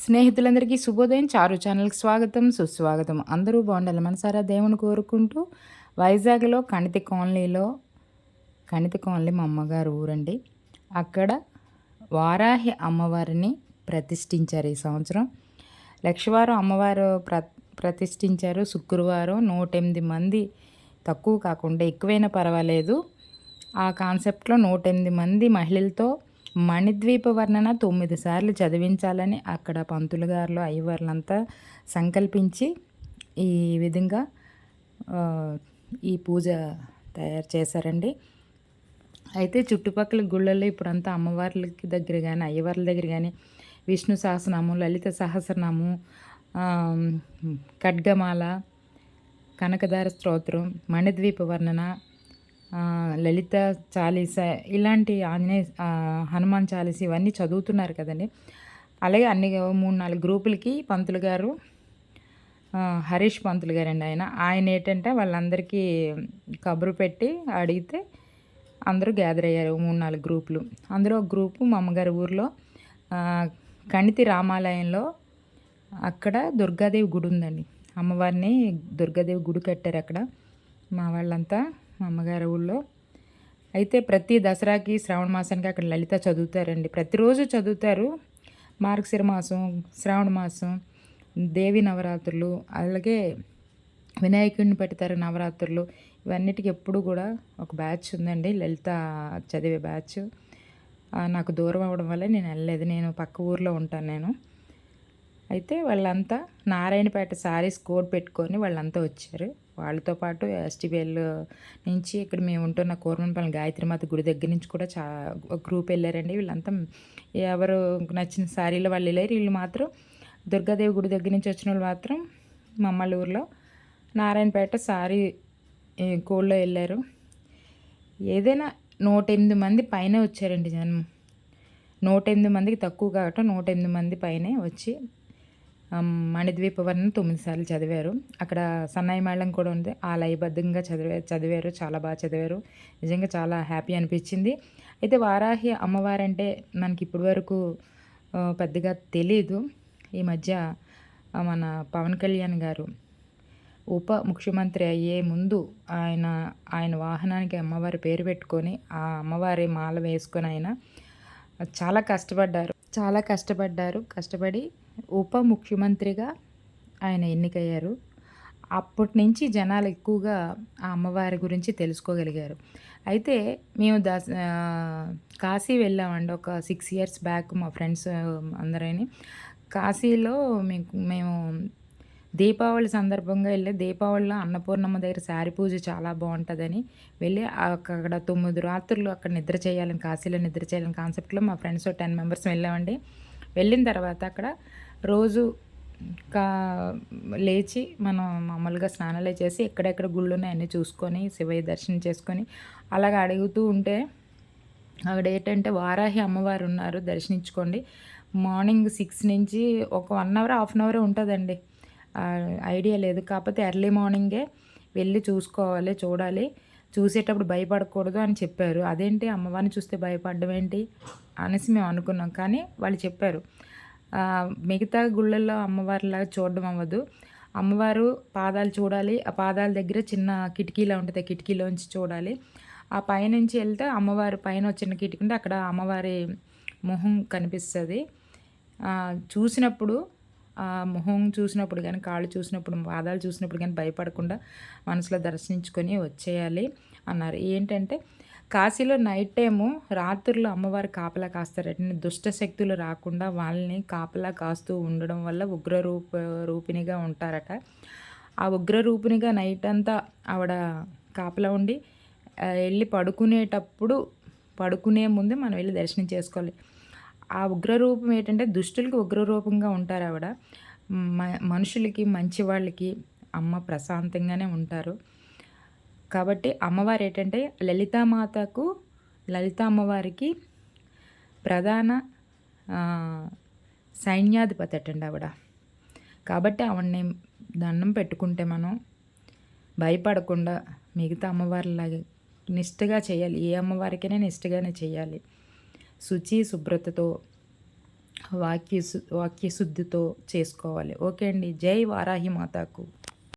స్నేహితులందరికీ శుభోదయం. చారు ఛానల్కి స్వాగతం సుస్వాగతం. అందరూ బాగుండాలి మనసారా దేవుని కోరుకుంటూ వైజాగ్లో కణితి కాలనీలో కణితి కాలనీ మా అమ్మగారు ఊరండి. అక్కడ వారాహి అమ్మవారిని ప్రతిష్ఠించారు ఈ సంవత్సరం. లక్షవారం అమ్మవారు ప్ర ప్రతిష్ఠించారు. శుక్రవారం నూట ఎనిమిది మంది తక్కువ కాకుండా ఎక్కువైనా పర్వాలేదు. ఆ కాన్సెప్ట్లో నూట ఎనిమిది మంది మహిళలతో మణిద్వీప వర్ణన తొమ్మిది సార్లు చదివించాలని అక్కడ పంతులు గారులు అయ్యవార్లంతా సంకల్పించి ఈ విధంగా ఈ పూజ తయారు చేశారండి. అయితే చుట్టుపక్కల గుళ్ళల్లో ఇప్పుడంతా అమ్మవార్లకి దగ్గర కానీ అయ్యవార్ల దగ్గర కానీ విష్ణు సహస్రనామం లలిత సహస్రనామం ఖడ్గమాల కనకదార స్తోత్రం మణిద్వీప వర్ణన లలిత చాలీస ఇలాంటి ఆంజనేయ హనుమాన్ చాలీస ఇవన్నీ చదువుతున్నారు కదండి. అలాగే అన్ని మూడు నాలుగు గ్రూపులకి పంతులు గారు హరీష్ పంతులు గారండి ఆయన. ఆయన ఏంటంటే వాళ్ళందరికీ కబురు పెట్టి అడిగితే అందరూ గ్యాదర్ అయ్యారు మూడు నాలుగు గ్రూపులు. అందులో ఒక గ్రూపు మా అమ్మగారి ఊర్లో కణితి రామాలయంలో అక్కడ దుర్గాదేవి గుడి ఉందండి. అమ్మవారిని దుర్గాదేవి గుడి కట్టారు అక్కడ. మా వాళ్ళంతా మా అమ్మగారి ఊళ్ళో. అయితే ప్రతి దసరాకి శ్రావణ మాసానికి అక్కడ లలిత చదువుతారండి. ప్రతిరోజు చదువుతారు. మార్గశిర మాసం శ్రావణ మాసం దేవి నవరాత్రులు అలాగే వినాయకుడిని పెడతారు నవరాత్రులు. ఇవన్నిటికి ఎప్పుడు కూడా ఒక బ్యాచ్ ఉందండి. లలిత చదివే బ్యాచ్. నాకు దూరం అవ్వడం వల్ల నేను వెళ్ళలేదు. నేను పక్క ఊర్లో ఉంటాను నేను. అయితే వాళ్ళంతా నారాయణపేట సారీస్ కోడ్ పెట్టుకొని వాళ్ళంతా వచ్చారు. వాళ్ళతో పాటు ఎస్టీబీఎల్ నుంచి ఇక్కడ మేము ఉంటున్న కోరమనపల్లి గాయత్రిమాత గుడి దగ్గర నుంచి కూడా చా గ్రూప్ వెళ్ళారండి. వీళ్ళంతా ఎవరు నచ్చిన సారీలో వాళ్ళు వెళ్ళారు. వీళ్ళు మాత్రం దుర్గాదేవి గుడి దగ్గర నుంచి వచ్చిన వాళ్ళు మాత్రం మమ్మల్ ఊర్లో నారాయణపేట సారీ కోడ్లో వెళ్ళారు. ఏదైనా నూట ఎనిమిది మంది పైన వచ్చారండి జనం. నూట ఎనిమిది మందికి తక్కువ కావటం నూట ఎనిమిది మంది పైనే వచ్చి మణిద్వీపవర్ణం తొమ్మిది సార్లు చదివారు. అక్కడ సన్నాయి మేళం కూడా ఉంది. ఆ లయబద్ధంగా చదివే చదివారు చాలా బాగా చదివారు. నిజంగా చాలా హ్యాపీ అనిపించింది. అయితే వారాహి అమ్మవారంటే మనకి ఇప్పటి వరకు పెద్దగా తెలీదు. ఈ మధ్య మన పవన్ కళ్యాణ్ గారు ఉప ముఖ్యమంత్రి అయ్యే ముందు ఆయన ఆయన వాహనానికి అమ్మవారి పేరు పెట్టుకొని ఆ అమ్మవారి మాల వేసుకొని ఆయన చాలా కష్టపడ్డారు. చాలా కష్టపడ్డారు. కష్టపడి ఉప ముఖ్యమంత్రిగా ఆయన ఎన్నికయ్యారు. అప్పటి నుంచి జనాలు ఎక్కువగా ఆ అమ్మవారి గురించి తెలుసుకోగలిగారు. అయితే మేము దా కాశీ వెళ్ళామండి. ఒక సిక్స్ ఇయర్స్ బ్యాక్ మా ఫ్రెండ్స్ అందరని. కాశీలో మీకు మేము దీపావళి సందర్భంగా వెళ్ళి దీపావళిలో అన్నపూర్ణమ్మ దగ్గర శారీ పూజ చాలా బాగుంటుందని వెళ్ళి అక్కడ తొమ్మిది రాత్రులు అక్కడ నిద్ర చేయాలని కాశీలో నిద్ర చేయాలని కాన్సెప్ట్లో మా ఫ్రెండ్స్ టెన్ మెంబర్స్ వెళ్ళామండి. వెళ్ళిన తర్వాత అక్కడ రోజు కా లేచి మనం మామూలుగా స్నానాలు చేసి ఎక్కడెక్కడ గుళ్ళు ఉన్నాయన్నీ చూసుకొని శివయ్య దర్శనం చేసుకొని అలాగ అడుగుతూ ఉంటే అక్కడ ఏంటంటే వారాహి అమ్మవారు ఉన్నారు దర్శించుకోండి. మార్నింగ్ సిక్స్ నుంచి ఒక one hour half an hour ఉంటుందండి. ఐడియా లేదు. కాకపోతే ఎర్లీ మార్నింగే వెళ్ళి చూసుకోవాలి చూడాలి. చూసేటప్పుడు భయపడకూడదు అని చెప్పారు. అదేంటి? అమ్మవారిని చూస్తే భయపడడం ఏంటి? అనేసి మేము అనుకున్నాం. కానీ వాళ్ళు చెప్పారు. మిగతా గుళ్ళల్లో అమ్మవారిలాగా చూడడం అవ్వదు. అమ్మవారు పాదాలు చూడాలి. ఆ పాదాల దగ్గర చిన్న కిటికీలా ఉంటుంది. కిటికీలోంచి చూడాలి. ఆ పైనుంచి వెళ్తే అమ్మవారి పైన వచ్చిన కిటికీ ఉంటే అక్కడ అమ్మవారి మొహం కనిపిస్తుంది. చూసినప్పుడు మొహం చూసినప్పుడు కానీ కాళ్ళు చూసినప్పుడు పాదాలు చూసినప్పుడు కానీ భయపడకుండా మనసులో దర్శించుకొని వచ్చేయాలి అన్నారు. ఏంటంటే కాశీలో నైట్ టైము రాత్రులు అమ్మవారు కాపలా కాస్తారట. దుష్ట శక్తులు రాకుండా వాళ్ళని కాపలా కాస్తూ ఉండడం వల్ల ఉగ్ర రూప రూపిణిగా ఉంటారట. ఆ ఉగ్ర రూపిణిగా నైట్ అంతా ఆవిడ కాపలా ఉండి వెళ్ళి పడుకునేటప్పుడు పడుకునే ముందే మనం వెళ్ళి దర్శనం చేసుకోవాలి. ఆ ఉగ్రరూపం ఏంటంటే దుష్టులకి ఉగ్రరూపంగా ఉంటారు ఆవిడ. మనుషులకి మంచి వాళ్ళకి అమ్మ ప్రశాంతంగానే ఉంటారు. కాబట్టి అమ్మవారు ఏంటంటే లలితామాతకు లలిత అమ్మవారికి ప్రధాన సైన్యాధిపతి అటండి ఆవిడ. కాబట్టి ఆవిడని దండం పెట్టుకుంటే మనం భయపడకుండా మిగతా అమ్మవారిలాగా నిష్ఠగా చేయాలి. ఏ అమ్మవారికైనా నిష్ఠగానే చేయాలి. శుచి శుభ్రతతో వాక్య వాక్యశుద్ధితో చేసుకోవాలి. ఓకే అండి. జై వారాహి మాతాకు.